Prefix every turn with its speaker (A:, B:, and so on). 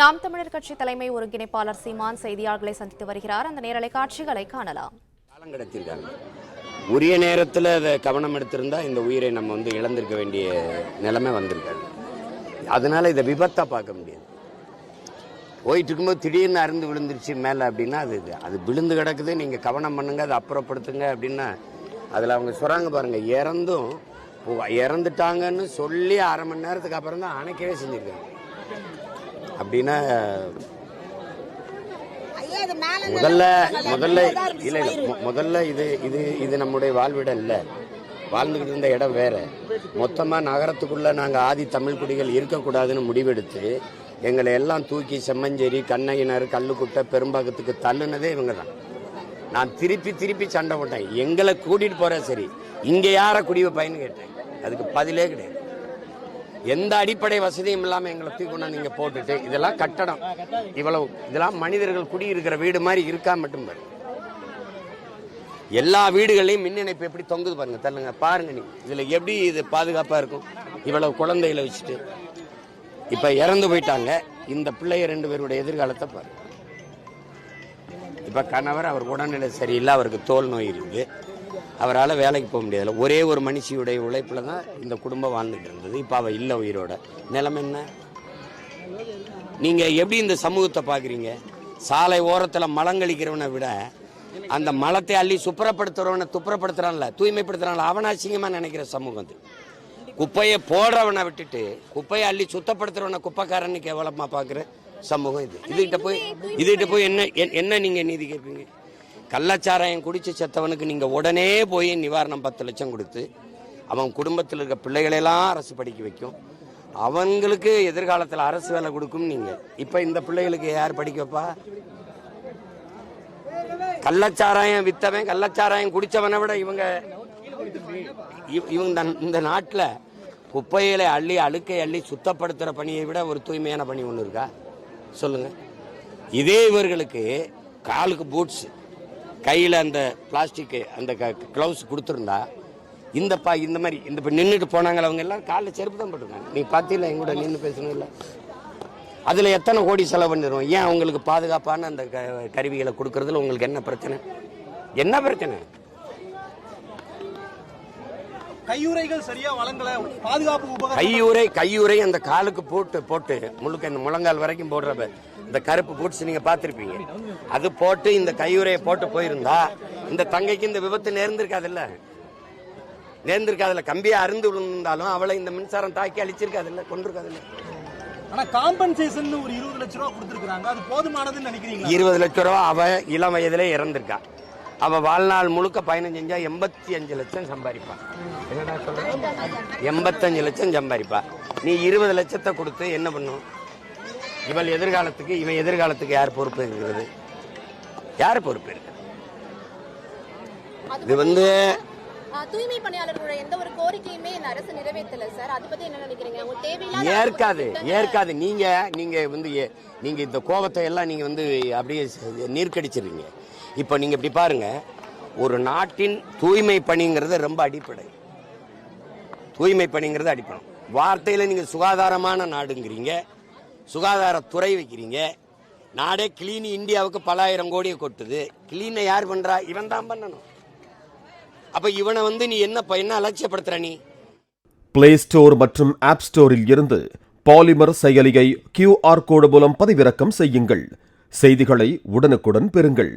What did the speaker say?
A: நாம் தமிழர் கட்சி தலைமை ஒருங்கிணைப்பாளர் சீமான் செய்தியாளர்களை சந்தித்து வருகிறார். அந்த நேரலை காட்சிகளை காணலாம்.
B: காலம் உரிய நேரத்தில் அதை கவனம் எடுத்திருந்தா இந்த உயிரை நம்ம வந்து இழந்திருக்க வேண்டிய நிலைமை வந்திருக்காங்க அதனால இதை விபத்தா பார்க்க முடியாது. போயிட்டு இருக்கும்போது திடீர்னு அருந்து விழுந்துருச்சு மேலே அப்படின்னா அது அது விழுந்து கிடக்குது நீங்கள் கவனம் பண்ணுங்க அதை அப்புறப்படுத்துங்க அப்படின்னா அதில் அவங்க சொல்கிறாங்க பாருங்க இறந்தும் இறந்துட்டாங்கன்னு சொல்லி அரை மணி நேரத்துக்கு அப்புறம் தான் அணைக்கவே செஞ்சுருக்காங்க. அப்படின்னா முதல்ல முதல்ல இல்ல இல்ல முதல்ல இது இது இது நம்முடைய வாழ்விடம் இல்ல. வாழ்ந்துகிட்டு இருந்த இடம் வேற. மொத்தமா நகரத்துக்குள்ள நாங்க ஆதி தமிழ் குடிகள் இருக்கக்கூடாதுன்னு முடிவெடுத்து எங்களை எல்லாம் தூக்கி செம்மஞ்சேரி கண்ணகினர் கல்லுக்குட்டை பெரும்பாக்கத்துக்கு தள்ளுனதே இவங்க தான் நான் திருப்பி திருப்பி சண்டை போட்டேன். எங்களை கூட்டிட்டு போற சரி. இங்க யார குடி வைப்பாயின்னு கேட்டேன். அதுக்கு பதிலே கிடையாது. எந்த அடிப்படை வசதியும் இல்லாமல் எங்களை தூக்கி கொண்டாந்து போட்டுட்டு இதெல்லாம் கட்டடம். இவ்வளவு இதெல்லாம் மனிதர்கள் குடியிருக்கிற வீடு மாதிரி இருக்கா மட்டும் பாரு எல்லா வீடுகளையும் மின் இணைப்பு எப்படி தொங்குது பாருங்க தள்ளுங்க பாருங்க நீ இதுல எப்படி இது பாதுகாப்பா இருக்கும்? இவ்வளவு குழந்தைகளை வச்சுட்டு. இப்ப இறந்து போயிட்டாங்க. இந்த பிள்ளைய ரெண்டு பேருடைய எதிர்காலத்தை பாருங்க. இப்ப கணவர் அவர் உடல்நிலை சரியில்லை அவருக்கு தோல் நோய் இருக்குது அவரால் வேலைக்கு போக முடியாதுல ஒரே ஒரு மனுஷியுடைய உழைப்பில் தான் இந்த குடும்பம் வாழ்ந்துட்டு இருந்தது. இப்போ அவள் இல்லை உயிரோட. நிலம் என்ன? நீங்கள் எப்படி இந்த சமூகத்தை பார்க்குறீங்க? சாலை ஓரத்தில் மலங்கழிக்கிறவனை விட அந்த மலத்தை அள்ளி சுப்புறப்படுத்துறவனை துப்புரப்படுத்துறான்ல தூய்மைப்படுத்துறான்ல அவனாசிங்கமாக நினைக்கிற சமூகம் அது. குப்பையை போடுறவனை விட்டுட்டு குப்பையை அள்ளி சுத்தப்படுத்துறவனை குப்பைக்காரன்னு கேவலமாக பார்க்குற சமூகம் இது. இதுகிட்ட போய் இதுகிட்ட போய் என்ன என்- என்ன நீங்கள் நீதி கேட்பீங்க? கள்ளச்சாராயம் குடிச்சு செத்தவனுக்கு நீங்க உடனே போய் நிவாரணம் பத்து லட்சம் கொடுத்து அவன் குடும்பத்தில் இருக்க பிள்ளைகளெல்லாம் அரசு படிக்க வைக்கும். அவங்களுக்கு எதிர்காலத்தில் அரசு வேலை கொடுக்கும் நீங்க. இப்ப இந்த பிள்ளைகளுக்கு யார் படிக்க வைப்பா? கள்ளச்சாராயம் வித்தவன் கள்ளச்சாராயம் குடிச்சவனை விட இவங்க இவங்க இந்த- இந்த நாட்டில் குப்பைகளை அள்ளி அழுக்கை அள்ளி சுத்தப்படுத்துற பணியை விட ஒரு தூய்மையான பணி ஒன்று இருக்கா? சொல்லுங்க. இதே இவர்களுக்கு காலுக்கு பூட்ஸ் கையில் அந்த பிளாஸ்டிக் அந்த க்ளவுஸ் கொடுத்துருந்தா இந்த பா இந்த மாதிரி இந்த இப்போ நின்றுட்டு போனாங்களே அவங்க எல்லாம் காலில் செருப்பு தான் போட்டிருக்காங்க. நீ பார்த்தீங்களா எங்க கூட நின்று பேசணும் இல்லை அதில் எத்தனை கோடி செலவு பண்ணிடுவோம் ஏன் அவங்களுக்கு பாதுகாப்பான அந்த க- கருவிகளை கொடுக்கறதுல உங்களுக்கு என்ன பிரச்சனை? என்ன பிரச்சனை?
C: கையுறைகள் சரியா வழங்கல. பாதுகாப்பு
B: கையுறை கையுறை அந்த காலுக்கு போட்டு போட்டு முழுக்க இந்த முழங்கால் வரைக்கும் போடுற இந்த கருப்பு பூட்ஸ் நீங்க பார்த்திருப்பீங்க. அது போட்டு இந்த கையுறையை போட்டு போயிருந்தா இந்த தங்கைக்கு இந்த விபத்து நேர்ந்திருக்காதுல்ல? நேர்ந்திருக்காதுல்ல. கம்பியா அருந்து விழுந்தாலும் அவளை இந்த மின்சாரம் தாக்கி அழிச்சிருக்காதுல்ல? கொண்டிருக்காதுல்ல
C: ஆனா காம்பன்சேஷன் ஒரு இருபது லட்ச ரூபா கொடுத்திருக்காங்க அது போதுமானதுன்னு நினைக்கிறீங்களா?
B: இருபது ரூபா அவ இளம் வயதிலே இறந்திருக்கா. அவ வாழ்நாள் முழுக்க பயணம் செஞ்சா எண்பத்தி அஞ்சு லட்சம் சம்பாதிப்பா. எண்பத்தஞ்சு லட்சம் சம்பாதிப்பா. நீ இருபது லட்சத்தை கொடுத்து என்ன பண்ணும்? இவள் எதிர்காலத்துக்கு இவன் எதிர்காலத்துக்கு யார் பொறுப்பு இருக்கிறது? யார் பொறுப்பு இருக்கு? இது வந்து
D: தூய்மை பணியாளர்களோட எந்த ஒரு கோரிக்கையுமே இந்த அரசு நிறைவேற்றல சார். அதை பத்தி என்ன நினைக்கிறீங்க? தேவையில்லாத
B: ஏற்காது ஏற்காது. நீங்க நீங்க வந்து ஏ- நீங்க இந்த கோபத்தை எல்லாம் நீங்க வந்து அப்படியே நீர்க்கடிச்சிருங்க இப்போ நீங்க இப்படி பாருங்க. ஒரு நாட்டின் தூய்மை பணிங்கிறது ரொம்ப அடிப்படை. தூய்மை பணிங்கிறது அடிப்படை. வார்த்தையில நீங்க சுகாதாரமான நாடுங்கிறீங்க. சுகாதாரத்துறை வைக்கிறீங்க. நாடே கிளீன் இந்தியாவுக்கு பல ஆயிரம் கோடியை கொட்டுது. கிளீனை யார் பண்ணுறா இவன் தான் பண்ணணும். அப்போ இவனை வந்து நீ என்ன என்ன அலட்சியப்படுத்துற நீ?
E: பிளே ஸ்டோர் மற்றும் ஆப் ஸ்டோரில் இருந்து பாலிமர் செயலியை கியூஆர் கோடு மூலம் பதிவிறக்கம் செய்யுங்கள். செய்திகளை உடனுக்குடன் பெறுங்கள்.